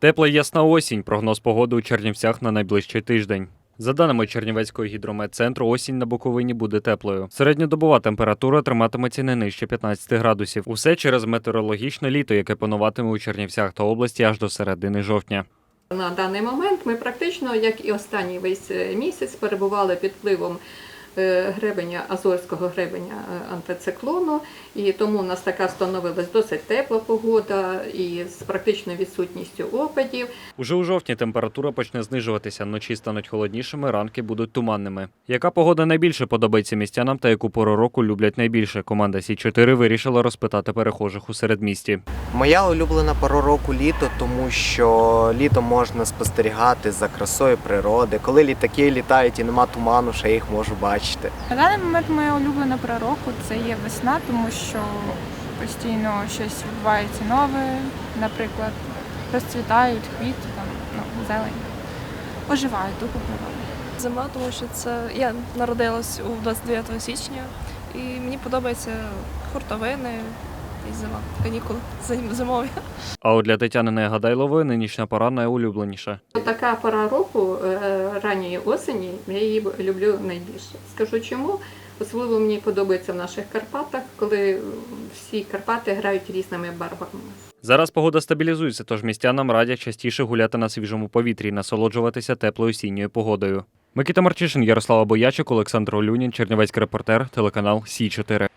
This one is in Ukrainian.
Тепла ясна осінь. Прогноз погоди у Чернівцях на найближчий тиждень. За даними Чернівецького гідрометцентру, осінь на Буковині буде теплою. Середньодобова температура триматиметься не нижче 15 градусів. Усе через метеорологічне літо, яке пануватиме у Чернівцях та області аж до середини жовтня. На даний момент ми практично, як і останній весь е, місяць, перебували під впливом гребеня Азорського гребеня е, антициклону, і тому у нас така становилась досить тепла погода і з практичною відсутністю опадів. Уже у жовтні температура почне знижуватися, ночі стануть холоднішими, ранки будуть туманними. Яка погода найбільше подобається містянам та яку пору року люблять найбільше? Команда Сі 4 вирішила розпитати перехожих у середмісті. Моя улюблена пора року літо, тому що літом можна спостерігати за красою природи. Коли літаки літають і нема туману, ще їх можу бачити. На даний момент моя улюблена пора року це є весна, тому що постійно щось відбувається нове, наприклад, розцвітають квіти, там, ну, зелень, оживають духу природи. Зима, тому що це я народилась у 29 січня, і мені подобаються хуртовини і зима, канікули зим- зимові. А от для Тетяниної Гадайлової нинішня пора найулюбленіша. Така пора року е, ранньої осені, я її люблю найбільше. Скажу чому. Особливо мені подобається в наших Карпатах, коли всі Карпати грають різними барвами. Зараз погода стабілізується, тож містянам радять частіше гуляти на свіжому повітрі насолоджуватися теплою осінньою погодою. Микита Марчишин, Ярослава Боячик, Олександр Олюнін, Чернівецький репортер, телеканал Сі 4